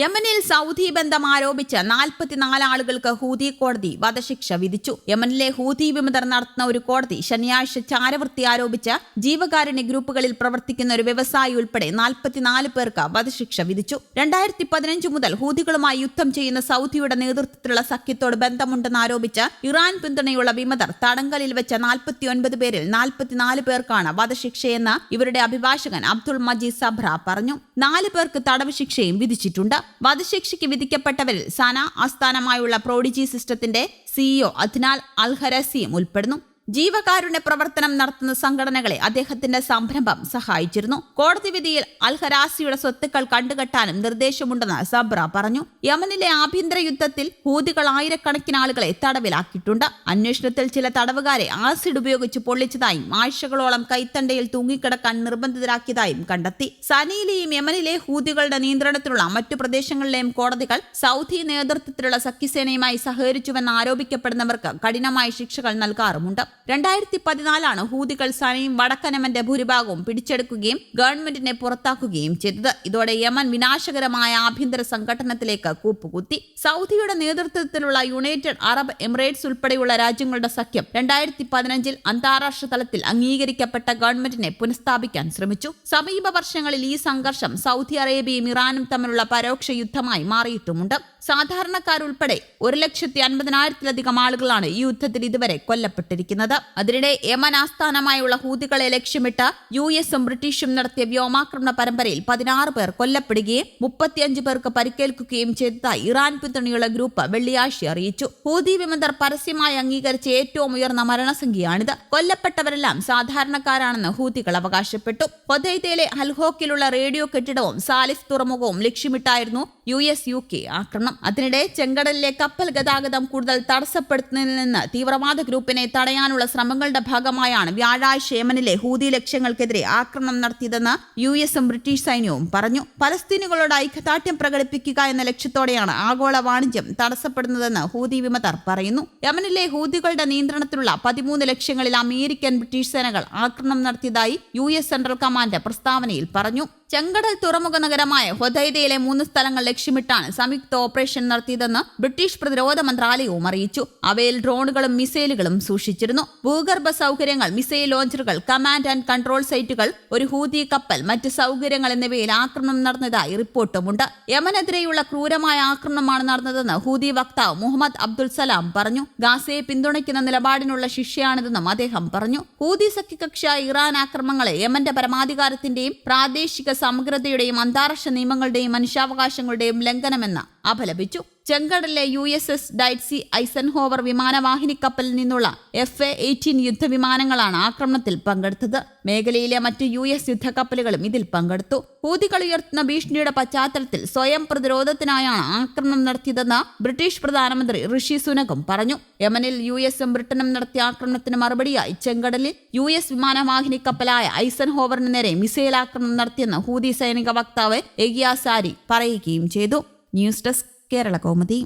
യമനിൽ സൗദി ബന്ധം ആരോപിച്ച് നാൽപ്പത്തിനാല് ആളുകൾക്ക് ഹൂതി കോടതി വധശിക്ഷ വിധിച്ചു. യമനിലെ ഹൂതി വിമതർ നടത്തുന്ന ഒരു കോടതി ശനിയാഴ്ച ചാരവൃത്തി ആരോപിച്ച് ജീവകാരുണ്യ ഗ്രൂപ്പുകളിൽ പ്രവർത്തിക്കുന്ന ഒരു വ്യവസായി ഉൾപ്പെടെ നാൽപ്പത്തിനാല് പേർക്ക് വധശിക്ഷ വിധിച്ചു. രണ്ടായിരത്തി പതിനഞ്ച് മുതൽ ഹൂതികളുമായി യുദ്ധം ചെയ്യുന്ന സൗദിയുടെ നേതൃത്വത്തിലുള്ള സഖ്യത്തോട് ബന്ധമുണ്ടെന്ന് ആരോപിച്ച് ഇറാൻ പിന്തുണയുള്ള വിമതർ തടങ്കലിൽ വെച്ച നാൽപ്പത്തിയൊൻപത് പേരിൽ നാൽപ്പത്തിനാല് പേർക്കാണ് വധശിക്ഷയെന്ന് ഇവരുടെ അഭിഭാഷകൻ അബ്ദുൾ മജീദ് സബ്ര പറഞ്ഞു. നാല് പേർക്ക് തടവ് ശിക്ഷയും വിധിച്ചിട്ടുണ്ട്. വധശിക്ഷയ്ക്ക് വിധിക്കപ്പെട്ടവരിൽ സന ആസ്ഥാനമായുള്ള പ്രോഡിജി സിസ്റ്റത്തിന്റെ സിഇഒ അദ്നാൽ അൽഹരസിയും ഉൾപ്പെടുന്നു. ജീവകാരുണ്യ പ്രവർത്തനം നടത്തുന്ന സംഘടനകളെ അദ്ദേഹത്തിന്റെ സംരംഭം സഹായിച്ചിരുന്നു. കോടതി വിധിയിൽ അൽഹരാസിയുടെ സ്വത്തുക്കൾ കണ്ടുകെട്ടാനും നിർദ്ദേശമുണ്ടെന്ന് സബ്ര പറഞ്ഞു. യമനിലെ ആഭ്യന്തര യുദ്ധത്തിൽ ഹൂതികൾ ആയിരക്കണക്കിന് ആളുകളെ തടവിലാക്കിയിട്ടുണ്ട്. അന്വേഷണത്തിൽ ചില തടവുകാരെ ആസിഡ് ഉപയോഗിച്ച് പൊള്ളിച്ചതായും ആഴ്ചകളോളം കൈത്തണ്ടയിൽ തൂങ്ങിക്കിടക്കാൻ നിർബന്ധിതരാക്കിയതായും കണ്ടെത്തി. സനയിലെയും യമനിലെ ഹൂതികളുടെ നിയന്ത്രണത്തിലുള്ള മറ്റു പ്രദേശങ്ങളിലെയും കോടതികൾ സൗദി നേതൃത്വത്തിലുള്ള സഖ്യസേനയുമായി സഹകരിച്ചുവെന്ന് ആരോപിക്കപ്പെടുന്നവർക്ക് കഠിനമായ ശിക്ഷകൾ നൽകാറുമുണ്ട്. രണ്ടായിരത്തി പതിനാലാണ് ഹൂതികൾ സനയും വടക്കനമന്റെ ഭൂരിഭാഗവും പിടിച്ചെടുക്കുകയും ഗവൺമെന്റിനെ പുറത്താക്കുകയും ചെയ്തത്. ഇതോടെ യമൻ വിനാശകരമായ ആഭ്യന്തര സംഘടനത്തിലേക്ക് കൂപ്പുകുത്തി. സൗദിയുടെ നേതൃത്വത്തിലുള്ള യുണൈറ്റഡ് അറബ് എമിറേറ്റ്സ് ഉൾപ്പെടെയുള്ള രാജ്യങ്ങളുടെ സഖ്യം രണ്ടായിരത്തി പതിനഞ്ചിൽ അന്താരാഷ്ട്ര തലത്തിൽ അംഗീകരിക്കപ്പെട്ട ഗവൺമെന്റിനെ പുനഃസ്ഥാപിക്കാൻ ശ്രമിച്ചു. സമീപ വർഷങ്ങളിൽ ഈ സംഘർഷം സൗദി അറേബ്യയും ഇറാനും തമ്മിലുള്ള പരോക്ഷ യുദ്ധമായി മാറിയിട്ടുമുണ്ട്. സാധാരണക്കാരുൾപ്പെടെ ഒരു ലക്ഷത്തി അൻപതിനായിരത്തിലധികം ആളുകളാണ് ഈ യുദ്ധത്തിൽ ഇതുവരെ കൊല്ലപ്പെട്ടിരിക്കുന്നത്. അതിനിടെ യമൻ ആസ്ഥാനമായുള്ള ഹൂതികളെ ലക്ഷ്യമിട്ട് യു എസും ബ്രിട്ടീഷും നടത്തിയ വ്യോമാക്രമണ പരമ്പരയിൽ പതിനാറ് പേർ കൊല്ലപ്പെടുകയും മുപ്പത്തിയഞ്ച് പേർക്ക് പരിക്കേൽക്കുകയും ചെയ്തതായി ഇറാൻ പിന്തുണയുള്ള ഗ്രൂപ്പ് വെള്ളിയാഴ്ച അറിയിച്ചു. ഹൂതി വിമതർ പരസ്യമായി അംഗീകരിച്ച ഏറ്റവും ഉയർന്ന മരണസംഖ്യയാണിത്. കൊല്ലപ്പെട്ടവരെല്ലാം സാധാരണക്കാരാണെന്ന് ഹൂതികൾ അവകാശപ്പെട്ടു. ഹൊദൈദയിലെ ഹൽഹോക്കിലുള്ള റേഡിയോ കെട്ടിടവും സാലിസ് തുറമുഖവും ലക്ഷ്യമിട്ടായിരുന്നു യു എസ് യു കെ ആക്രമണം. അതിനിടെ ചെങ്കടലിലെ കപ്പൽ ഗതാഗതം കൂടുതൽ തടസ്സപ്പെടുത്തുന്നതിൽ നിന്ന് തീവ്രവാദ ഗ്രൂപ്പിനെ തടയാനുള്ള ശ്രമങ്ങളുടെ ഭാഗമായാണ് വ്യാഴാഴ്ച യമനിലെ ഹൂതി ലക്ഷ്യങ്ങൾക്കെതിരെ ആക്രമണം നടത്തിയതെന്ന് യു എസും ബ്രിട്ടീഷ് സൈന്യവും പറഞ്ഞു. പലസ്തീനുകളോട് ഐക്യദാർഢ്യം പ്രകടിപ്പിക്കുക എന്ന ലക്ഷ്യത്തോടെയാണ് ആഗോള വാണിജ്യം തടസ്സപ്പെടുന്നതെന്ന് ഹൂതി വിമതർ പറയുന്നു. യമനിലെ ഹൂതികളുടെ നിയന്ത്രണത്തിലുള്ള പതിമൂന്ന് ലക്ഷ്യങ്ങളിൽ അമേരിക്കൻ ബ്രിട്ടീഷ് സേനകൾ ആക്രമണം നടത്തിയതായി യു എസ് സെൻട്രൽ കമാൻഡ് പ്രസ്താവനയിൽ പറഞ്ഞു. ചെങ്കടൽ തുറമുഖ നഗരമായ ഹൊദൈദയിലെ മൂന്ന് സ്ഥലങ്ങൾ ലക്ഷ്യമിട്ടാണ് സംയുക്ത ഓപ്പറേഷൻ നടത്തിയതെന്ന് ബ്രിട്ടീഷ് പ്രതിരോധ മന്ത്രാലയവും അറിയിച്ചു. അവയിൽ ഡ്രോണുകളും മിസൈലുകളും സൂക്ഷിച്ചിരുന്നു. ഭൂഗർഭ സൗകര്യങ്ങൾ മിസൈൽ ലോഞ്ചറുകൾ കമാൻഡ് ആൻഡ് കൺട്രോൾ സൈറ്റുകൾ ഒരു ഹൂതി കപ്പൽ മറ്റ് സൗകര്യങ്ങൾ എന്നിവയിൽ ആക്രമണം നടന്നതായി റിപ്പോർട്ടുമുണ്ട്. യമനെതിരെയുള്ള ക്രൂരമായ ആക്രമണമാണ് നടന്നതെന്ന് ഹൂതി വക്താവ് മുഹമ്മദ് അബ്ദുൽ സലാം പറഞ്ഞു. ഗാസയെ പിന്തുണയ്ക്കുന്ന നിലപാടിനുള്ള ശിക്ഷയാണിതെന്നും അദ്ദേഹം പറഞ്ഞു. ഹൂതി സഖ്യകക്ഷിയായ ഇറാൻ ആക്രമണങ്ങളെ യമന്റെ പരമാധികാരത്തിന്റെയും പ്രാദേശിക സമഗ്രതയുടെയും അന്താരാഷ്ട്ര നിയമങ്ങളുടെയും മനുഷ്യാവകാശങ്ങളുടെയും ലംഘനമെന്ന് അപലപിച്ചു ചെങ്കടലിലെ U S S Dwight D Eisenhower വിമാനവാഹിനി കപ്പലിൽ നിന്നുള്ള എഫ് എ എയ്റ്റീൻ യുദ്ധവിമാനങ്ങളാണ് ആക്രമണത്തിൽ പങ്കെടുത്തത്. മേഖലയിലെ മറ്റ് യു എസ് യുദ്ധക്കപ്പലുകളും ഇതിൽ പങ്കെടുത്തു. ഹൂതികൾ ഉയർത്തുന്ന ഭീഷണിയുടെ പശ്ചാത്തലത്തിൽ സ്വയം പ്രതിരോധത്തിനായാണ് ആക്രമണം നടത്തിയതെന്ന് ബ്രിട്ടീഷ് പ്രധാനമന്ത്രി ഋഷി സുനകും പറഞ്ഞു. യമനിൽ യു എസും ബ്രിട്ടനും നടത്തിയ ആക്രമണത്തിന് മറുപടിയായി ചെങ്കടലിൽ യു എസ് വിമാനവാഹിനി കപ്പലായ ഐസൻഹോവറിന് നേരെ മിസൈൽ ആക്രമണം നടത്തിയെന്ന് ഹൂതി സൈനിക വക്താവ് എഗിയാസാരി പറയുകയും ചെയ്തു. News desk Kerala Kaumudi